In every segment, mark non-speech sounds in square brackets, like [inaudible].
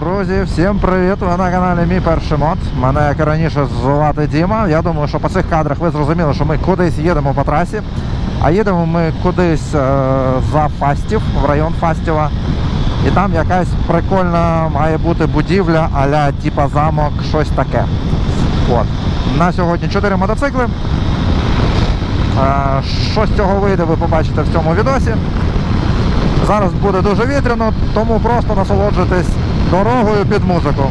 Друзі, всім привіт! Ви на каналі Мій перший мод. Мене, як і раніше, звати Діма. Я думаю, що по цих кадрах ви зрозуміли, що ми кудись їдемо по трасі. А їдемо ми кудись е, за Фастів, в район Фастіва. І там якась прикольна має бути будівля а-ля типа замок, щось таке. От. На сьогодні 4 мотоцикли. Е, Що з цього вийде, ви побачите в цьому відосі. Зараз буде дуже вітряно, тому просто насолоджуйтесь дорогою під музику.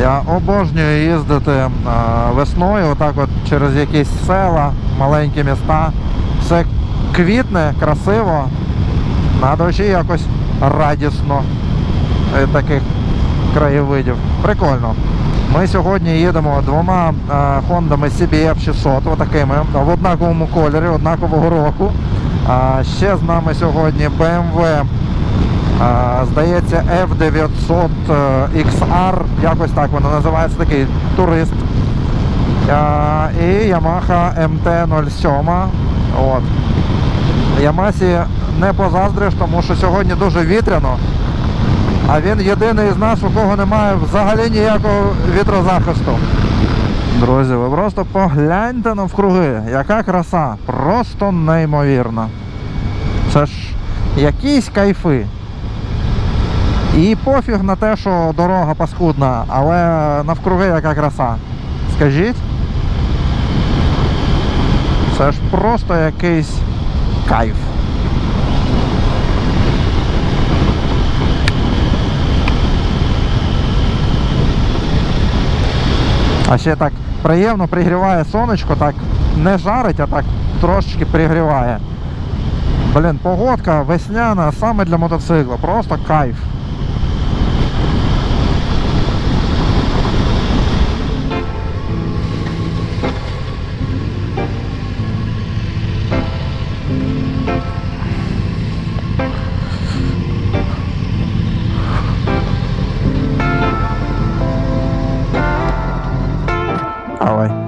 Я обожнюю їздити е, весною, отак от через якісь села, маленькі міста. Все квітне, красиво, на душі якось радісно від таких краєвидів. Прикольно. Ми сьогодні їдемо двома е, Хондами CBF 600, отакими, в однаковому кольорі, однакового року. Ще з нами сьогодні BMW Здається, F900 XR, якось так воно називається, такий турист. І Yamaha MT-07. От. Ямасі не позаздриш, тому що сьогодні дуже вітряно. А він єдиний з нас, у кого немає взагалі ніякого вітрозахисту. Друзі, ви просто погляньте навкруги, яка краса, просто неймовірна. Це ж якісь кайфи. І пофіг на те, що дорога паскудна, але навкруги яка краса. Скажіть? Це ж просто якийсь кайф. А ще так приємно пригріває сонечко, так не жарить, а так трошечки пригріває. Блін, погодка весняна саме для мотоцикла, просто кайф. 好诶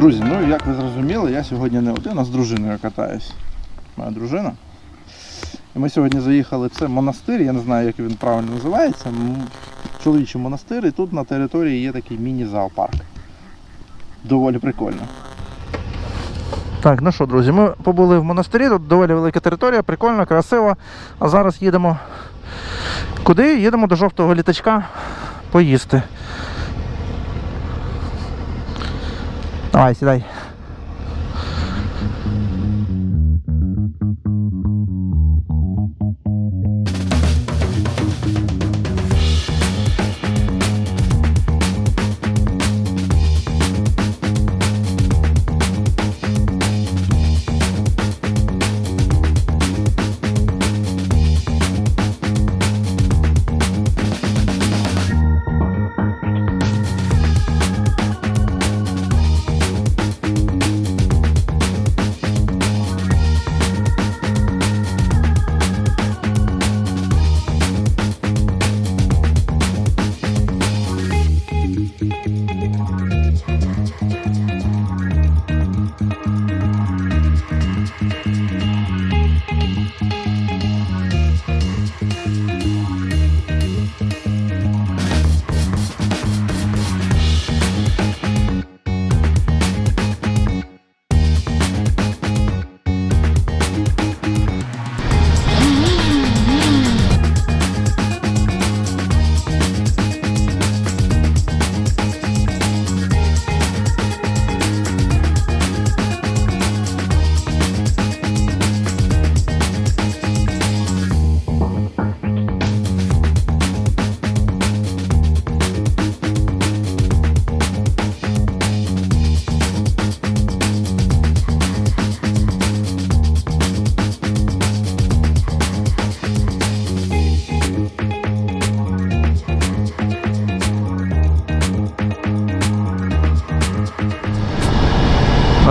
Друзі, ну як ви зрозуміли, я сьогодні не один, а з дружиною катаюсь. Моя дружина. І ми сьогодні заїхали, це монастир, я не знаю, як він правильно називається. Чоловічий монастир, і тут на території є такий міні-зоопарк. Доволі прикольно. Так, ну що, друзі, ми побули в монастирі, тут доволі велика територія, прикольно, красиво. А зараз їдемо. Куди? Їдемо до жовтого літачка поїсти. Alright, see you.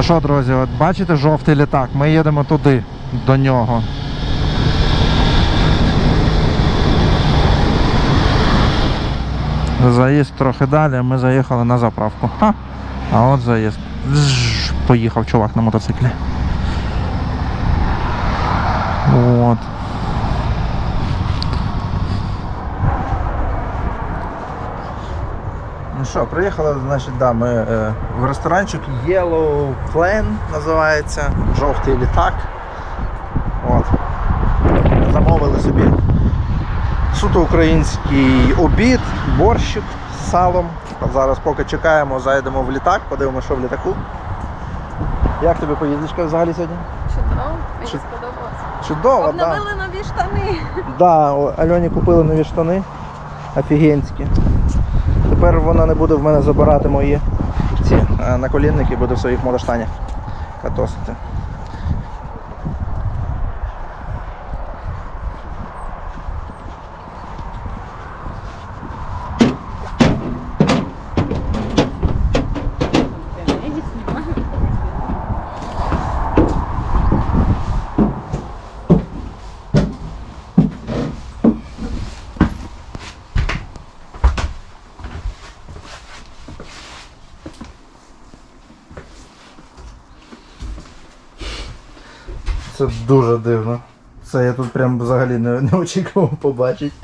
Що, друзі, от бачите жовтий літак? Ми їдемо туди, до нього. Заїзд трохи далі, ми заїхали на заправку. Ха. А от заїзд. Поїхав чувак на мотоциклі. От. Що, приїхали, значить, да, ми е, в ресторанчик Yellow Plane називається, жовтий літак. От. Замовили собі суто український обід, борщик з салом. Зараз поки чекаємо, зайдемо в літак, подивимося, що в літаку. Як тобі поїздочка взагалі сьогодні? Чудово, мені сподобалось. Чудово, так. Да. Нові штани. Да, Альоні купили нові штани. Офігенські. Тепер вона не буде в мене забирати мої ці е, наколінники, буде в своїх мотоштанях катосити. Це дуже дивно. Це я тут прям взагалі не, не очікував побачити.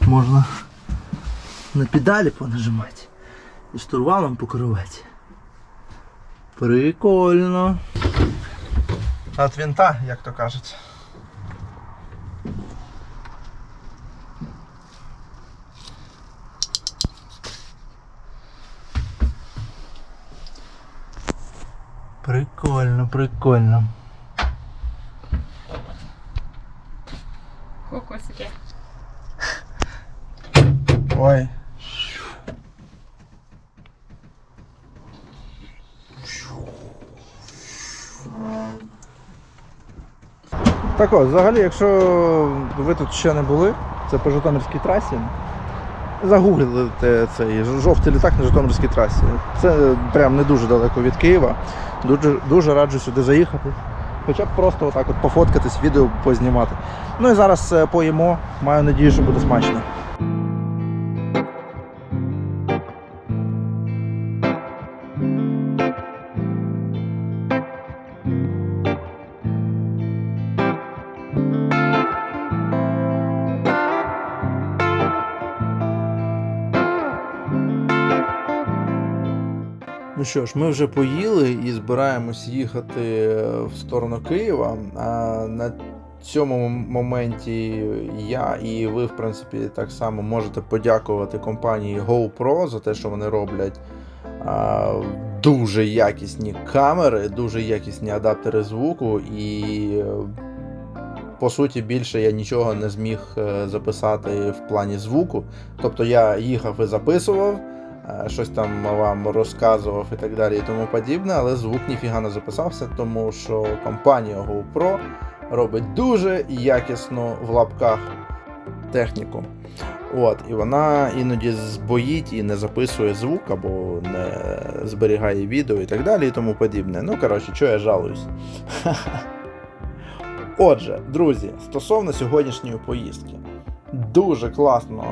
Можна на педалі понажимати і штурвалом покерувати. Прикольно. От винта, як то кажуть. Прикольно, прикольно. Кокосики. Ой. Так от, взагалі, якщо ви тут ще не були, це по Житомирській трасі. Загуглите цей жовтий літак на Житомирській трасі. Це прям не дуже далеко від Києва. Дуже, дуже раджу сюди заїхати хоча б просто отак от пофоткатись, відео познімати. Ну і зараз е, поїмо. Маю надію, що буде смачно. Ну що ж, ми вже поїли і збираємось їхати в сторону Києва. А на цьому моменті я і ви, в принципі, так само можете подякувати компанії GoPro за те, що вони роблять дуже якісні камери, дуже якісні адаптери звуку, і е, по суті більше я нічого не зміг е, записати в плані звуку. Тобто я їхав і записував е, щось там вам розказував і так далі і тому подібне, але звук ніфіга не записався, тому що компанія GoPro робить дуже якісну в лапках техніку. От, і вона іноді збоїть і не записує звук або не зберігає відео і так далі і тому подібне. Ну, коротше, що я жалуюсь. [laughs] Отже, друзі, стосовно сьогоднішньої поїздки. Дуже класно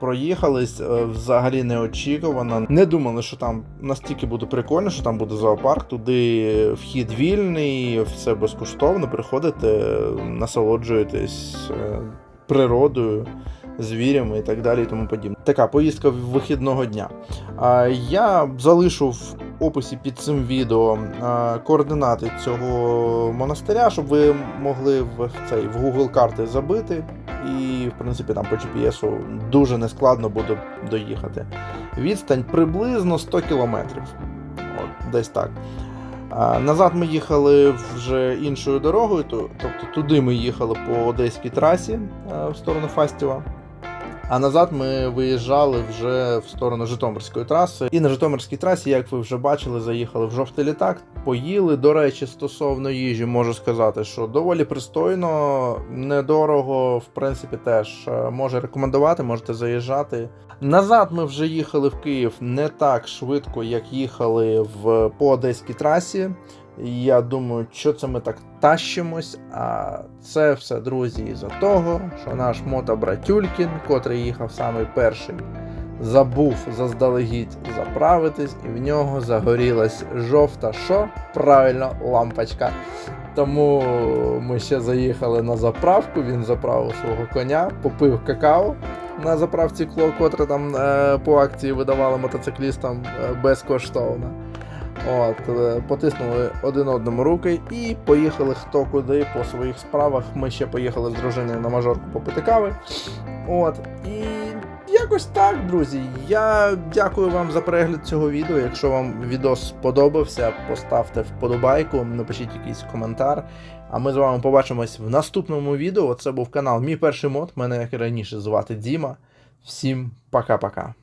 проїхались, е, взагалі неочікувано. Не думали, що там настільки буде прикольно, що там буде зоопарк. Туди вхід вільний, все безкоштовно. Приходите, насолоджуєтесь е, природою, звірями і так далі. І тому подібне. Така поїздка вихідного дня. Я залишу в описі під цим відео координати цього монастиря, щоб ви могли в цей в Google карти забити. І, в принципі, там по GPS дуже нескладно буде доїхати. Відстань приблизно 100 кілометрів. От, десь так. А, назад ми їхали вже іншою дорогою, то, тобто туди ми їхали по одеській трасі в сторону Фастіва. А назад ми виїжджали вже в сторону Житомирської траси. І на Житомирській трасі, як ви вже бачили, заїхали в жовтий літак, поїли. До речі, стосовно їжі, можу сказати, що доволі пристойно, недорого, в принципі, теж е, може рекомендувати, можете заїжджати. Назад ми вже їхали в Київ не так швидко, як їхали в по одеській трасі. Я думаю, що це ми так тащимось. А це все, друзі, із-за того, що наш мотобратюлькін, котрий їхав самий перший, забув заздалегідь заправитись, і в нього загорілась жовта що? Правильно, лампочка. Тому ми ще заїхали на заправку, він заправив свого коня, попив какао на заправці Кло, котре там е, по акції видавали мотоциклістам е, безкоштовно. От, е, потиснули один одному руки і поїхали хто куди по своїх справах. Ми ще поїхали з дружиною на мажорку попити кави. От, і якось так, друзі. Я дякую вам за перегляд цього відео. Якщо вам відос сподобався, поставте вподобайку, напишіть якийсь коментар. А ми з вами побачимось в наступному відео. Це був канал Мій перший мод. Мене як і раніше звати Діма. Всім пока-пока.